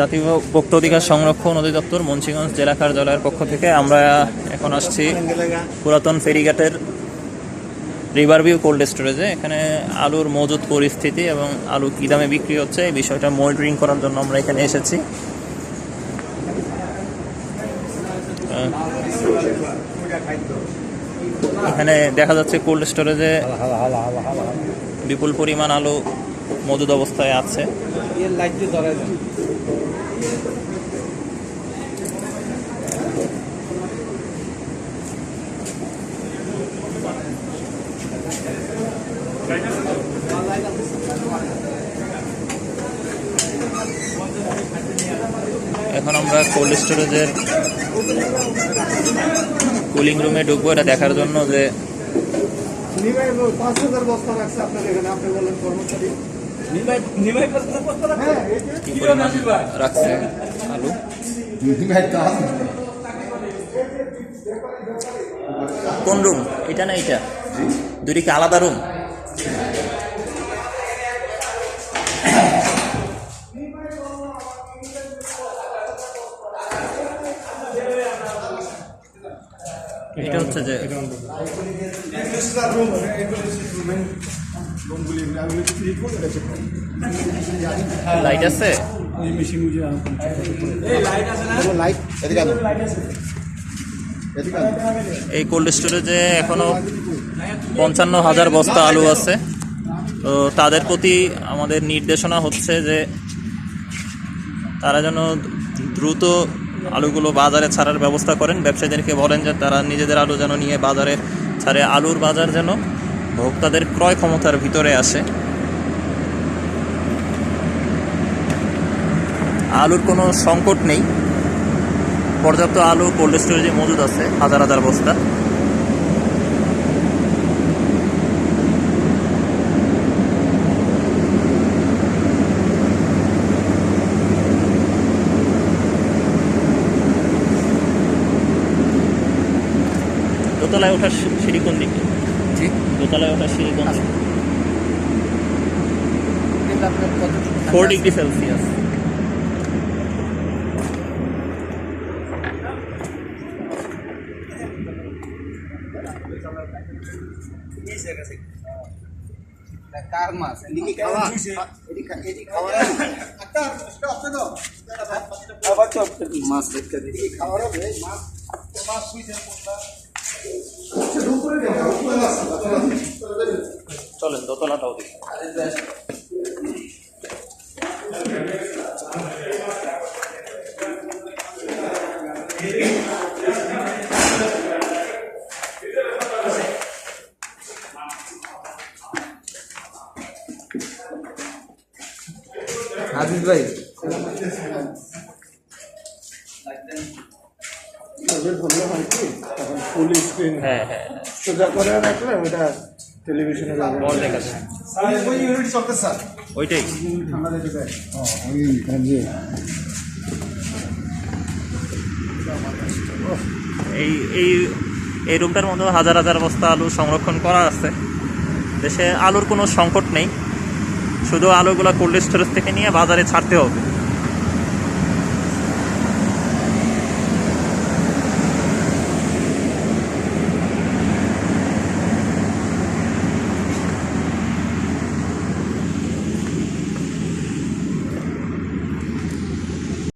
জাতীয় ভোক্তা অধিকার সংরক্ষণ অধিদপ্তর মুন্সিগঞ্জ জেলা কার্যালয়ের পক্ষ থেকে আমরা এখন আসছি পুরাতন ফেরিঘাটের রিভার ভিউ কোল্ড স্টোরেজে এখানে আলুর মজুদ পরিস্থিতি এবং আলু কী দামে বিক্রি হচ্ছে এই বিষয়টা মনিটরিং করার জন্য আমরা এখানে এসেছি। এখানে দেখা যাচ্ছে কোল্ড স্টোরেজে বিপুল পরিমাণ আলু মজুদ অবস্থায় আছে। এখন আমরা কোল্ড স্টোরেজের কুলিং রুমে ঢুকবো। এটা দেখার জন্য যে পাঁচ হাজার বস্তা রাখছে আপনার এখানে, আপনি বলেন কর্মচারী। হ্যাঁ রাখছে? আলু? কোন রুম এটা না এটা দুটি কি আলাদা রুম এটা হচ্ছে যে রুমগুলি আমি ফ্রি করে গেছে লাইট আছে? এদিকে আনো। এই কোল্ড স্টোরেজে এখনও পঞ্চান্ন হাজার বস্তা আলু আছে। তো তাদের প্রতি আমাদের নির্দেশনা হচ্ছে যে তারা যেন দ্রুত আলুগুলো বাজারে ছাড়ার ব্যবস্থা করেন। ব্যবসায়ীদেরকে বলেন যে তারা নিজেদের আলু যেন নিয়ে বাজারে ছাড়ে। আলুর বাজার যেন ভোক্তাদের ক্রয় ক্ষমতার ভিতরে আসে আলুর কোনো সংকট নেই। পর্যাপ্ত আলু কোল্ড স্টোরেজে মজুদ আছে, হাজার হাজার বস্তা। দোতলায় ওঠার সিঁড়ি কোন দিকে? ঠিক দোতলায় ওঠার সিঁড়ি কোন দিকে ফোর ডিগ্রি সেলসিয়াস। কার মাছ? এদিকে খাওয়া? এদিকে খাওয়া। একটা আপনি দাও আবার তো মাছ দেখতে দিই। এদিকে খাওয়ার মাছ মাছ চলেন দোতলাটাও দেখি। আজিজ ভাই। ধরলে হয় কি তখন ফুল স্ক্রিন হ্যাঁ হ্যাঁ। হ্যাঁ সোজা করে রাখলে ওটা টেলিভিশনে বল দেখা যায় ওই ইউনিট চলতে স্যার। ওইটাই। ঠান্ডা দিতে এই এই এই রুমটার মধ্যে হাজার হাজার বস্তা আলু সংরক্ষণ করা আছে। দেশে আলুর কোনো সংকট নেই। শুধু আলুগুলো কোল্ড স্টোরেজ থেকে নিয়ে বাজারে ছাড়তে হবে।